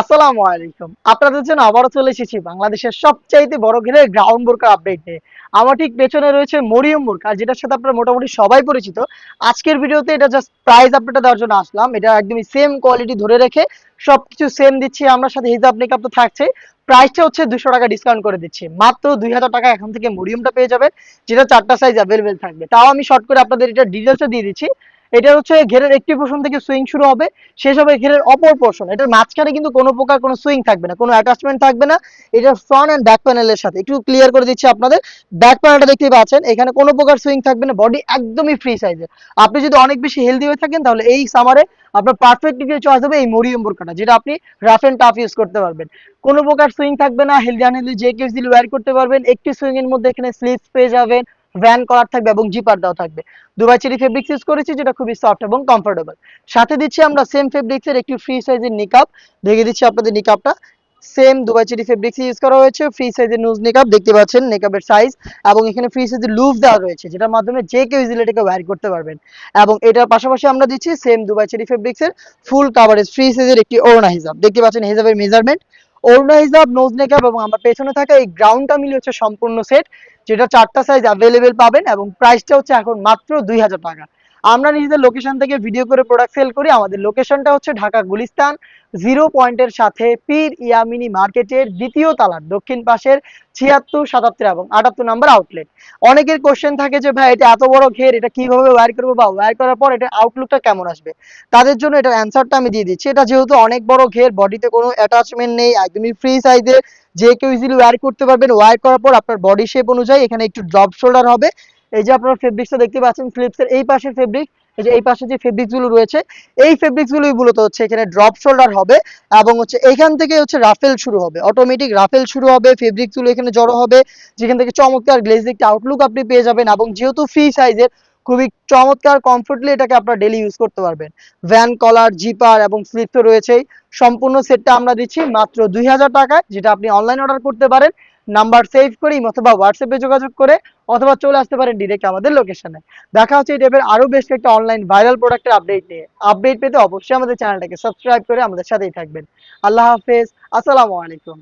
আসসালামু আলাইকুম। আপনাদের জন্য আবারও চলে এসেছি বাংলাদেশের সবচাইতে বড় ঘেরের গ্রাউন্ড বোরকার আপডেট নিয়ে আমার ঠিক পেছনে রয়েছে মরিয়ম বোরকা যেটার সাথে আপনারা মোটামুটি সবাই পরিচিত, আজকের ভিডিওতে এটা জাস্ট প্রাইস আপডেটটা দেওয়ার জন্য আসলাম। এটা একদমই সেম কোয়ালিটি ধরে রেখে সবকিছু সেম দিচ্ছি, আমরা সাথে হিজাব মেকআপ তো থাকছে। প্রাইসটা হচ্ছে দুশো টাকা ডিসকাউন্ট করে দিচ্ছি। মাত্র দুই হাজার টাকা এখন থেকে মরিয়মটা পেয়ে যাবেন, যেটা চারটা সাইজ অ্যাভেলেবেল থাকবে। তাও আমি শর্ট করে আপনাদের এটা ডিটেলসটা দিয়ে দিচ্ছি। এটা হচ্ছে ঘেরের একটি পোর্শন থেকে সুইং শুরু হবে, শেষ হবে ঘেরের অপর পোর্শন এটার মাঝখানে কিন্তু কোনো প্রকার কোনো সুইং থাকবে না, কোনো অ্যাটাচমেন্ট থাকবে না। এটা ফ্রন্ট এন্ড ব্যাক প্যানেলের সাথে, একটু ক্লিয়ার করে দিচ্ছি আপনাদের। ব্যাক প্যানেলটা দেখতেই পাচ্ছেন, এখানে কোনো প্রকার সুইং থাকবে না বডি একদমই ফ্রি সাইজের আপনি যদি অনেক বেশি হেলদি হয়ে থাকেন, তাহলে এই সামারে আপনার পারফেক্টলি চয়েস হবে এই মরিয়ম বোরকাটা যেটা আপনি রাফ এন্ড টাফ ইউজ করতে পারবেন। কোনো প্রকার সুইং থাকবে না হেলদি আনহেলদি যে কেউ দিলে ওয়্যার করতে পারবেন, একটি সুইং এর মধ্যে এখানে স্লিপস পেয়ে যাবেন ভ্যান কলার থাকবে এবং জিপার দেওয়া থাকবে। দুবাই চেরি ফেব্রিক্স ইউজ করেছি, যেটা খুবই সফট এবং কমফোর্টেবল সাথে দিচ্ছি আমরা সেম ফেব্রিক্স এর একটি ফ্রি সাইজের নিকাপ দেখে দিচ্ছি আপনাদের নিকাপটা same Dubai cherry fabrics use করা হয়েছে ফ্রি সাইজের নুজ নিকাপ দেখতে পাচ্ছেন নিকাপের সাইজ এবং এখানে ফ্রি সাইজের লুপ দেওয়া রয়েছে, যেটার মাধ্যমে যে কেউ ইজিলি এটাকে ওয়্যার করতে পারবেন। এবং এটার পাশাপাশি আমরা দিচ্ছি সেম দুবাই চেরি ফেব্রিক্স এর ফুল কাভারেজ ফ্রি সাইজের একটি ওড়না হিসাব দেখতে পাচ্ছেন হিসাবের মেজারমেন্ট ওড়না হিসাব নোজ নেকাপ এবং আমার পেছনে থাকা এই গ্রাউন্ডটা মিলে হচ্ছে সম্পূর্ণ সেট যেটা চারটা সাইজ অ্যাভেলেবেল পাবেন এবং প্রাইসটা হচ্ছে এখন মাত্র দুই হাজার টাকা। আমরা নিজেদের লোকেশন থেকে ভিডিও করে প্রোডাক্ট সেল করি। আমাদের লোকেশনটা হচ্ছে ঢাকা গুলিস্তান জিরো পয়েন্টের সাথে পীর ইয়ামিনী মার্কেটের দ্বিতীয় তালার দক্ষিণ পাশের ছিয়াত্তর, সাতাত্তর এবং আটাত্তর নাম্বার আউটলেট অনেকের কোশ্চেন থাকে যে, ভাই, এটা এত বড় ঘের, এটা কীভাবে ওয়্যার করব বা ওয়্যার করার পর এটা আউটলুকটা কেমন আসবে? তাদের জন্য এটার অ্যান্সারটা আমি দিয়ে দিচ্ছি। এটা যেহেতু অনেক বড় ঘের বডিতে কোনো অ্যাটাচমেন্ট নেই, একদমই ফ্রি সাইজের যে কেউ ইজিলি ওয়্যার করতে পারবেন। ওয়্যার করার পর আপনার বডি শেপ অনুযায়ী এখানে একটু ড্রপ শোল্ডার হবে। এই যে আপনারা ফেব্রিক্সটা দেখতে পাচ্ছেন ফ্লিপসের এই পাশের ফেব্রিক এই যে এই পাশে যে ফেব্রিকগুলো রয়েছে, এই ফেব্রিক গুলোই মূলত হচ্ছে এখানে ড্রপ শোল্ডার হবে এবং হচ্ছে এখান থেকে হচ্ছে রাফেল শুরু হবে অটোমেটিক রাফেল শুরু হবে ফেব্রিকগুলো এখানে জড়ো হবে, যেখান থেকে চমৎকার গ্লেজিকটা আউটলুক আপনি পেয়ে যাবেন এবং যেহেতু ফ্রি সাইজের খুবই চমৎকার কমফোর্টলি এটাকে আপনারা ডেলি ইউজ করতে পারবেন। ভ্যান কলার জিপার এবং স্লিপ তো রয়েছেই। সম্পূর্ণ সেটটা আমরা দিচ্ছি মাত্র দুই হাজার টাকায়, যেটা আপনি অনলাইন অর্ডার করতে পারেন। নাম্বার সেভ করি অথবা হোয়াটসঅ্যাপে যোগাযোগ করে অথবা চলে আসতে পারেন ডিরেক্ট আমাদের লোকেশনে দেখা হচ্ছে এই টাইপের আরও বেশ কয়েকটা অনলাইন ভাইরাল প্রোডাক্টের আপডেট নিয়ে। আপডেট পেতে অবশ্যই আমাদের চ্যানেলটাকে সাবস্ক্রাইব করে আমাদের সাথেই থাকবেন। আল্লাহ হাফেজ, আসসালামু আলাইকুম।